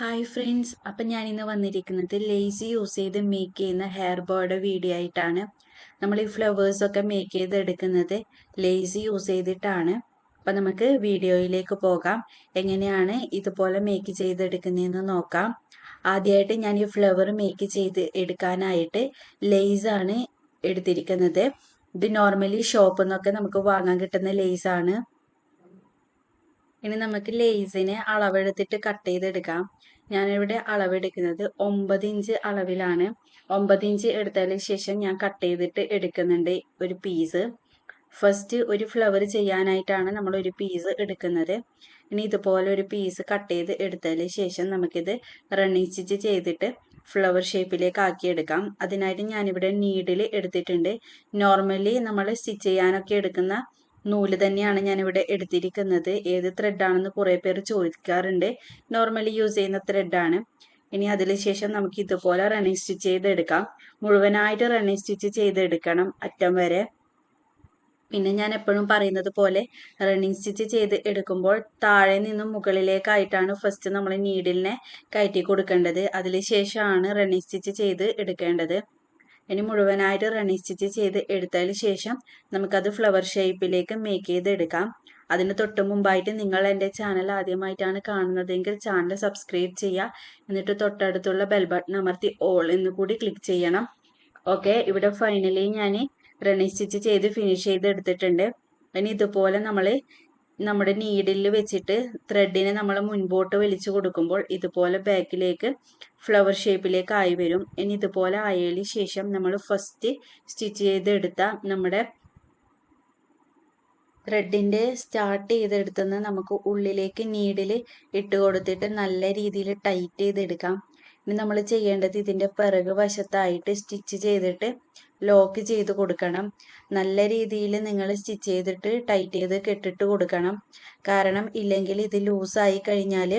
Hi friends അപ്പം ഇന്ന് വന്നിരിക്കുന്നത് ലേസി യൂസ് ചെയ്ത് മേക്ക് ചെയ്യുന്ന ഹെയർ ബോയുടെ വീഡിയോ ആയിട്ടാണ്. നമ്മൾ ഈ ഫ്ലവേഴ്സൊക്കെ മേക്ക് ചെയ്തെടുക്കുന്നത് ലേസി യൂസ് ചെയ്തിട്ടാണ്. അപ്പം നമുക്ക് വീഡിയോയിലേക്ക് പോകാം. എങ്ങനെയാണ് ഇതുപോലെ മേക്ക് ചെയ്തെടുക്കുന്നതെന്ന് നോക്കാം. ആദ്യമായിട്ട് ഞാൻ ഈ ഫ്ലവർ മേക്ക് ചെയ്ത് എടുക്കാനായിട്ട് ലേസാണ് എടുത്തിരിക്കുന്നത്. ഇത് നോർമലി ഷോപ്പിൽ നിന്നൊക്കെ നമുക്ക് വാങ്ങാൻ കിട്ടുന്ന ലേസാണ് ഇനി നമുക്ക് ലേസിനെ അളവെടുത്തിട്ട് കട്ട് ചെയ്തെടുക്കാം. ഞാനിവിടെ അളവെടുക്കുന്നത് ഒമ്പത് ഇഞ്ച് അളവിലാണ്. ഒമ്പത് ഇഞ്ച് എടുത്തതിന് ശേഷം ഞാൻ കട്ട് ചെയ്തിട്ട് എടുക്കുന്നുണ്ട് ഒരു പീസ് ഫസ്റ്റ് ഒരു ഫ്ലവർ ചെയ്യാനായിട്ടാണ് നമ്മൾ ഒരു പീസ് എടുക്കുന്നത്. ഇനി ഇതുപോലെ ഒരു പീസ് കട്ട് ചെയ്ത് എടുത്തതിന് ശേഷം നമുക്കിത് റണ്ണിങ് സ്റ്റിച്ച് ചെയ്തിട്ട് ഫ്ലവർ ഷേപ്പിലേക്ക് ആക്കിയെടുക്കാം അതിനായിട്ട് ഞാനിവിടെ നീഡിൽ എടുത്തിട്ടുണ്ട്. നോർമലി നമ്മൾ സ്റ്റിച്ച് ചെയ്യാനൊക്കെ എടുക്കുന്ന നൂൽ തന്നെയാണ് ഞാനിവിടെ എടുത്തിരിക്കുന്നത്. ഏത് ത്രെഡാണെന്ന് കുറേ പേര് ചോദിക്കാറുണ്ട്. നോർമലി യൂസ് ചെയ്യുന്ന ത്രെഡാണ് ഇനി അതിന് ശേഷം നമുക്ക് ഇതുപോലെ റണ്ണിങ് സ്റ്റിച്ച് ചെയ്തെടുക്കാം. മുഴുവനായിട്ട് റണ്ണിങ് സ്റ്റിച്ച് ചെയ്തെടുക്കണം അറ്റം വരെ. പിന്നെ ഞാൻ എപ്പോഴും പറയുന്നത് പോലെ റണ്ണിങ് സ്റ്റിച്ച് ചെയ്ത് എടുക്കുമ്പോൾ താഴെ നിന്നും മുകളിലേക്കായിട്ടാണ് ഫസ്റ്റ് നമ്മൾ നീഡിലിനെ കയറ്റി കൊടുക്കേണ്ടത്. അതിന് ശേഷമാണ് റണ്ണിങ് സ്റ്റിച്ച് ചെയ്ത് എടുക്കേണ്ടത്. ഇനി മുഴുവനായിട്ട് റണ്ണി സ്റ്റിച്ച് ചെയ്ത് എടുത്തതിന് ശേഷം നമുക്കത് ഫ്ലവർ ഷേപ്പിലേക്ക് മേക്ക് ചെയ്തെടുക്കാം. അതിന് തൊട്ട് മുമ്പായിട്ട് നിങ്ങൾ എന്റെ ചാനൽ ആദ്യമായിട്ടാണ് കാണുന്നതെങ്കിൽ ചാനൽ സബ്സ്ക്രൈബ് ചെയ്യുക. എന്നിട്ട് തൊട്ടടുത്തുള്ള ബെൽ ബട്ടൺ അമർത്തി ഓൾ എന്ന് കൂടി ക്ലിക്ക് ചെയ്യണം. ഓക്കെ ഇവിടെ ഫൈനലി ഞാൻ റണ്ണി സ്റ്റിച്ച് ചെയ്ത് ഫിനിഷ് ചെയ്ത് എടുത്തിട്ടുണ്ട് ഇനി ഇതുപോലെ നമ്മൾ നമ്മുടെ നീഡിൽ വെച്ചിട്ട് ത്രെഡിനെ നമ്മൾ മുൻപോട്ട് വലിച്ചു കൊടുക്കുമ്പോൾ ഇതുപോലെ ബാക്കിലേക്ക് ഫ്ലവർ ഷേപ്പിലേക്ക് ആയി വരും. ഇനി ഇതുപോലെ ആയതിന് ശേഷം നമ്മൾ ഫസ്റ്റ് സ്റ്റിച്ച് ചെയ്തെടുത്ത നമ്മുടെ ത്രെഡിന്റെ സ്റ്റാർട്ട് ചെയ്തെടുത്തുനിന്ന് നമുക്ക് ഉള്ളിലേക്ക് നീഡിൽ ഇട്ട് കൊടുത്തിട്ട് നല്ല രീതിയിൽ ടൈറ്റ് ചെയ്തെടുക്കാം. ഇനി നമ്മൾ ചെയ്യേണ്ടത് ഇതിന്റെ പിറക് വശത്തായിട്ട് സ്റ്റിച്ച് ചെയ്തിട്ട് ലോക്ക് ചെയ്ത് കൊടുക്കണം. നല്ല രീതിയിൽ നിങ്ങൾ സ്റ്റിച്ച് ചെയ്തിട്ട് ടൈറ്റ് ചെയ്ത് കെട്ടിട്ട് കൊടുക്കണം. കാരണം ഇല്ലെങ്കിൽ ഇത് ലൂസായി കഴിഞ്ഞാൽ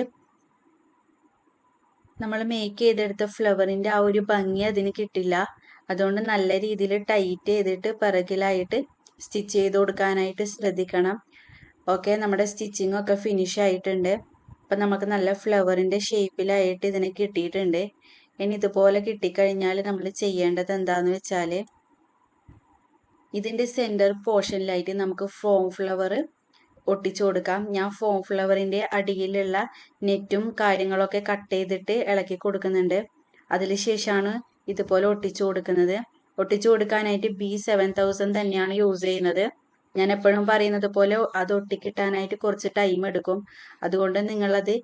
നമ്മൾ മേക്ക് ചെയ്തെടുത്ത ഫ്ലവറിന്റെ ആ ഒരു ഭംഗി അതിന് കിട്ടില്ല. അതുകൊണ്ട് നല്ല രീതിയിൽ ടൈറ്റ് ചെയ്തിട്ട് പിറകിലായിട്ട് സ്റ്റിച്ച് ചെയ്ത് കൊടുക്കാനായിട്ട് ശ്രദ്ധിക്കണം. ഓക്കെ നമ്മുടെ സ്റ്റിച്ചിങ് ഒക്കെ ഫിനിഷ് ആയിട്ടുണ്ട്. അപ്പം നമുക്ക് നല്ല ഫ്ലവറിന്റെ ഷേപ്പിലായിട്ട് ഇതിനെ കിട്ടിയിട്ടുണ്ട്. ഇനി ഇതുപോലെ കിട്ടിക്കഴിഞ്ഞാൽ നമ്മൾ ചെയ്യേണ്ടത് എന്താന്ന് വെച്ചാൽ ഇതിന്റെ സെന്റർ പോർഷനിലായിട്ട് നമുക്ക് ഫോം ഫ്ലവർ ഒട്ടിച്ചു കൊടുക്കാം. ഞാൻ ഫോം ഫ്ലവറിന്റെ അടിയിലുള്ള നെറ്റും കാര്യങ്ങളൊക്കെ കട്ട് ചെയ്തിട്ട് ഇളക്കി കൊടുക്കുന്നുണ്ട്. അതിന് ശേഷമാണ് ഇതുപോലെ ഒട്ടിച്ചു കൊടുക്കുന്നത്. ഒട്ടിച്ചു കൊടുക്കാനായിട്ട് ബി സെവൻ തന്നെയാണ് യൂസ് ചെയ്യുന്നത്. ഞാൻ എപ്പോഴും പറയുന്നത് പോലെ അത് ഒട്ടിക്കിട്ടാനായിട്ട് കുറച്ച് ടൈം എടുക്കും. അതുകൊണ്ട് നിങ്ങളത്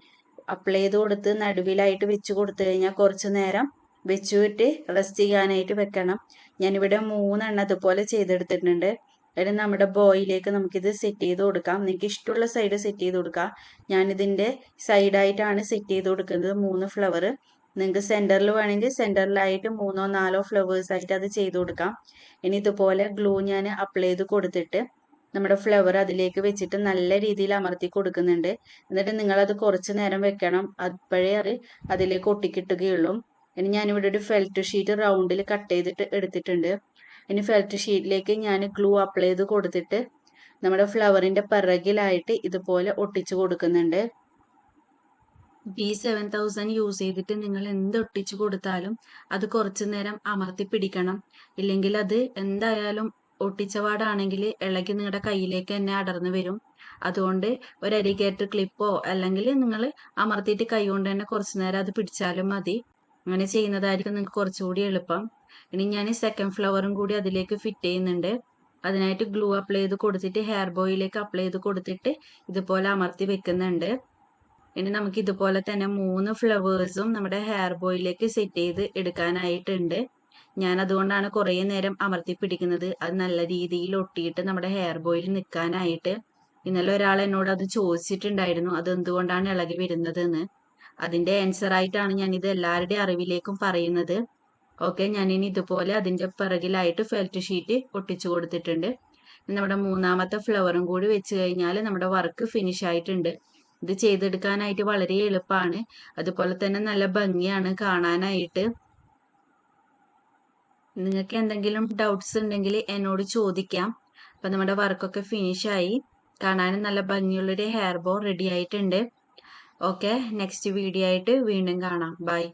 അപ്ലൈ ചെയ്ത് കൊടുത്ത് നടുവിലായിട്ട് വെച്ച് കൊടുത്തു കഴിഞ്ഞാൽ കുറച്ച് നേരം വെച്ചു വിട്ട് റെസ്റ്റ് ചെയ്യാനായിട്ട് വെക്കണം. ഞാനിവിടെ മൂന്നെണ്ണം അതുപോലെ ചെയ്തെടുത്തിട്ടുണ്ട്. അതിന് നമ്മുടെ ബോയിലേക്ക് നമുക്കിത് സെറ്റ് ചെയ്ത് കൊടുക്കാം. നിങ്ങൾക്ക് ഇഷ്ടമുള്ള സൈഡ് സെറ്റ് ചെയ്ത് കൊടുക്കാം. ഞാനിതിന്റെ സൈഡായിട്ടാണ് സെറ്റ് ചെയ്ത് കൊടുക്കുന്നത് മൂന്ന് ഫ്ലവർ നിങ്ങൾക്ക് സെന്ററിൽ വേണമെങ്കിൽ സെന്ററിലായിട്ട് മൂന്നോ നാലോ ഫ്ലവേഴ്സായിട്ട് അത് ചെയ്ത് കൊടുക്കാം. ഇനി ഇതുപോലെ ഗ്ലൂ ഞാൻ അപ്ലൈ ചെയ്ത് കൊടുത്തിട്ട് നമ്മുടെ ഫ്ലവർ അതിലേക്ക് വെച്ചിട്ട് നല്ല രീതിയിൽ അമർത്തി കൊടുക്കുന്നുണ്ട്. എന്നിട്ട് നിങ്ങൾ അത് കുറച്ച് നേരം വെക്കണം. അപ്പോഴേ അത് അതിലേക്ക് ഒട്ടിക്കിട്ടുകയുള്ളൂ. ഇനി ഞാനിവിടെ ഒരു ഫെൽറ്റ് ഷീറ്റ് റൗണ്ടിൽ കട്ട് ചെയ്തിട്ട് എടുത്തിട്ടുണ്ട്. ഇനി ഫെൽറ്റ് ഷീറ്റിലേക്ക് ഞാൻ ഗ്ലൂ അപ്ലൈ ചെയ്ത് കൊടുത്തിട്ട് നമ്മുടെ ഫ്ലവറിന്റെ പിറകിലായിട്ട് ഇതുപോലെ ഒട്ടിച്ചു കൊടുക്കുന്നുണ്ട്. ബി സെവൻ തൗസൻഡ് യൂസ് ചെയ്തിട്ട് നിങ്ങൾ എന്ത് ഒട്ടിച്ചു കൊടുത്താലും അത് കുറച്ചു നേരം അമർത്തി പിടിക്കണം. ഇല്ലെങ്കിൽ അത് എന്തായാലും ഒട്ടിച്ചപാടാണെങ്കിൽ ഇളകി നിങ്ങളുടെ കയ്യിലേക്ക് തന്നെ അടർന്നു വരും. അതുകൊണ്ട് ഒരു അരികേറ്റ് ക്ലിപ്പോ അല്ലെങ്കിൽ നിങ്ങൾ അമർത്തിയിട്ട് കൈ കൊണ്ട് തന്നെ കുറച്ചു നേരം അത് പിടിച്ചാലും മതി. അങ്ങനെ ചെയ്യുന്നതായിരിക്കും നിങ്ങൾക്ക് കുറച്ചുകൂടി എളുപ്പം. ഇനി ഞാൻ സെക്കൻഡ് ഫ്ലവറും കൂടി അതിലേക്ക് ഫിറ്റ് ചെയ്യുന്നുണ്ട്. അതിനായിട്ട് ഗ്ലൂ അപ്ലൈ ചെയ്ത് കൊടുത്തിട്ട് ഹെയർ ബോയിലേക്ക് അപ്ലൈ ചെയ്ത് കൊടുത്തിട്ട് ഇതുപോലെ അമർത്തി വെക്കുന്നുണ്ട്. ഇനി നമുക്ക് ഇതുപോലെ തന്നെ മൂന്ന് ഫ്ലവേഴ്സും നമ്മുടെ ഹെയർ ബോയിലേക്ക് സെറ്റ് ചെയ്ത് എടുക്കാനായിട്ടുണ്ട്. ഞാൻ അതുകൊണ്ടാണ് കുറേ നേരം അമർത്തി പിടിക്കുന്നത്. അത് നല്ല രീതിയിൽ ഒട്ടിയിട്ട് നമ്മുടെ ഹെയർ ബോയിൽ നിൽക്കാനായിട്ട് ഇന്നലെ ഒരാൾ എന്നോട് അത് ചോദിച്ചിട്ടുണ്ടായിരുന്നു അത് എന്തുകൊണ്ടാണ് ഇളകി വരുന്നത് എന്ന് അതിന്റെ ആൻസർ ആയിട്ടാണ് ഞാൻ ഇത് എല്ലാവരുടെയും അറിവിലേക്കും പറയുന്നത്. ഓക്കെ ഞാൻ ഇനി ഇതുപോലെ അതിന്റെ പിറകിലായിട്ട് ഫെൽറ്റ് ഷീറ്റ് ഒട്ടിച്ചു കൊടുത്തിട്ടുണ്ട്. നമ്മുടെ മൂന്നാമത്തെ ഫ്ലവറും കൂടി വെച്ച് കഴിഞ്ഞാൽ നമ്മുടെ വർക്ക് ഫിനിഷ് ആയിട്ടുണ്ട്. ഇത് ചെയ്തെടുക്കാനായിട്ട് വളരെ എളുപ്പമാണ് അതുപോലെ തന്നെ നല്ല ഭംഗിയാണ് കാണാനായിട്ട്. നിങ്ങൾക്ക് എന്തെങ്കിലും ഡൗട്ട്സ് ഉണ്ടെങ്കിൽ എന്നോട് ചോദിക്കാം. അപ്പം നമ്മുടെ വർക്കൊക്കെ ഫിനിഷായി കാണാനും നല്ല ഭംഗിയുള്ളൊരു ഹെയർ ബോ റെഡി ആയിട്ടുണ്ട്. ഓക്കെ നെക്സ്റ്റ് വീഡിയോ ആയിട്ട് വീണ്ടും കാണാം. ബൈ